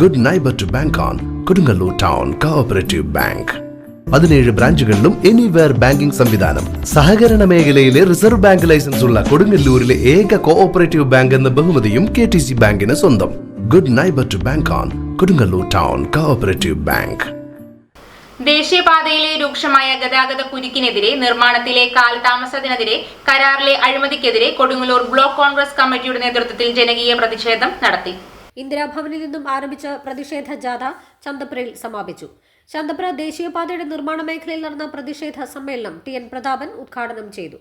Good neighbour to bank on Kodungallur town cooperative bank പതിനേഴ് ബ്രാഞ്ചുകളിലും anywhere banking സംവിധാനം. സഹകരണ മേഖലയിലെ റിസർവ് ബാങ്ക് ലൈസൻസ് ഉള്ള കൊടുങ്ങല്ലൂരിലെ ഏക കോഓപ്പറേറ്റീവ് ബാങ്ക് എന്ന ബഹുമതിയും കെ ടി സി ബാങ്കിന് സ്വന്തം. Good neighbour to bank on Kodungallur town cooperative bank ദേശീയപാതയിലെ രൂക്ഷമായ ഗതാഗത കുരുക്കിനെതിരെ നിർമ്മാണത്തിലെ കാലതാമസത്തിനെതിരെ കരാറിലെ അഴിമതിക്കെതിരെ കൊടുങ്ങല്ലൂർ ബ്ലോക്ക് കോൺഗ്രസ് കമ്മിറ്റിയുടെ നേതൃത്വത്തിൽ ജനകീയ പ്രതിഷേധം നടത്തി. ഇന്ദിരാഭവനിൽ നിന്നും ആരംഭിച്ച പ്രതിഷേധ ജാഥ ചന്തപ്പുരയിൽ സമാപിച്ചു. ചന്തപ്പുര ദേശീയപാതയുടെ നിർമ്മാണ മേഖലയിൽ നടന്ന പ്രതിഷേധ സമ്മേളനം ടി എൻ പ്രതാപൻ ഉദ്ഘാടനം ചെയ്തു.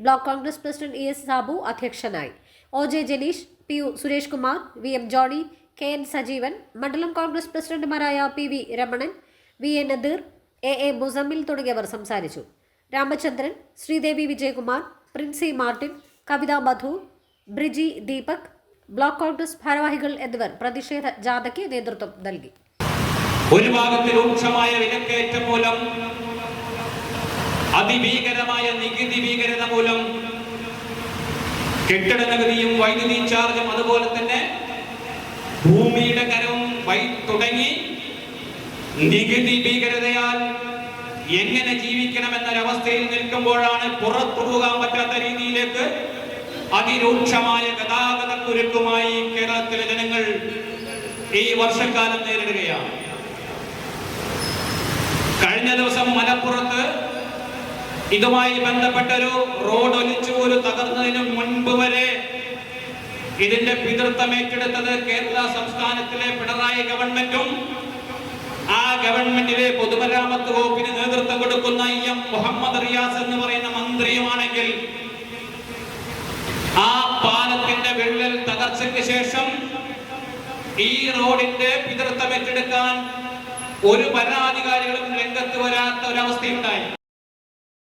Block Congress president E S Sabu അധ്യക്ഷനായി. O J Janeesh P U Suresh Kumar V M Johny K N Sajeevan മണ്ഡലം കോൺഗ്രസ് പ്രസിഡന്റുമാരായ P V Ramanan V N Nadeer A A Muzammil തുടങ്ങിയവർ സംസാരിച്ചു. രാമചന്ദ്രൻ ശ്രീദേവി വിജയകുമാർ പ്രിൻസി മാർട്ടിൻ കവിതാ മധു ബ്രിജി ദീപക് ബ്ലോക്ക് കോൺഗ്രസ് ഭാരവാഹികൾ എന്നിവർ പ്രതിഷേധ ജാഥയ്ക്ക് നേതൃത്വം നൽകി. ഒരു ഭാഗത്ത് രൂക്ഷമായ വിലക്കയറ്റം മൂലം അതിഭീകരമായ നികുതി ഭീകരത മൂലം കെട്ടിട നികുതിയും വൈദ്യുതി ചാർജും അതുപോലെ തന്നെ ഭൂമിയുടെ കരവും തുടങ്ങി നികുതി ഭീകരതയാൽ എങ്ങനെ ജീവിക്കണമെന്നൊരവസ്ഥയിൽ നിൽക്കുമ്പോഴാണ് പുറത്തു പോകാൻ പറ്റാത്ത രീതിയിലേക്ക് അതിരൂക്ഷമായ ഗതാഗത കുരുക്കുമായി കേരളത്തിലെ ജനങ്ങൾ ഈ വർഷക്കാലം നേരിടുകയാണ്. കഴിഞ്ഞ ദിവസം മലപ്പുറത്ത് ഇതുമായി ബന്ധപ്പെട്ടൊരു റോഡ് ഒലിച്ചുപോൽ തകർന്നതിന് മുൻപ് വരെ ഇതിന്റെ പിതൃത്വം ഏറ്റെടുത്തത് കേരള സംസ്ഥാനത്തിലെ പിണറായി ഗവൺമെന്റും ആ ഗവൺമെന്റിലെ പൊതുമരാമത്ത് വകുപ്പിന് നേതൃത്വം കൊടുക്കുന്ന ഇ എം മുഹമ്മദ് റിയാസ് എന്ന് പറയുന്ന മന്ത്രിയുമാണെങ്കിൽ ശേഷം ഈ റോഡിന്റെ പിതൃത്വം ഏറ്റെടുക്കാൻ ഒരു ഭരണാധികാരികളും രംഗത്ത് വരാത്ത ഒരവസ്ഥയുണ്ടായി.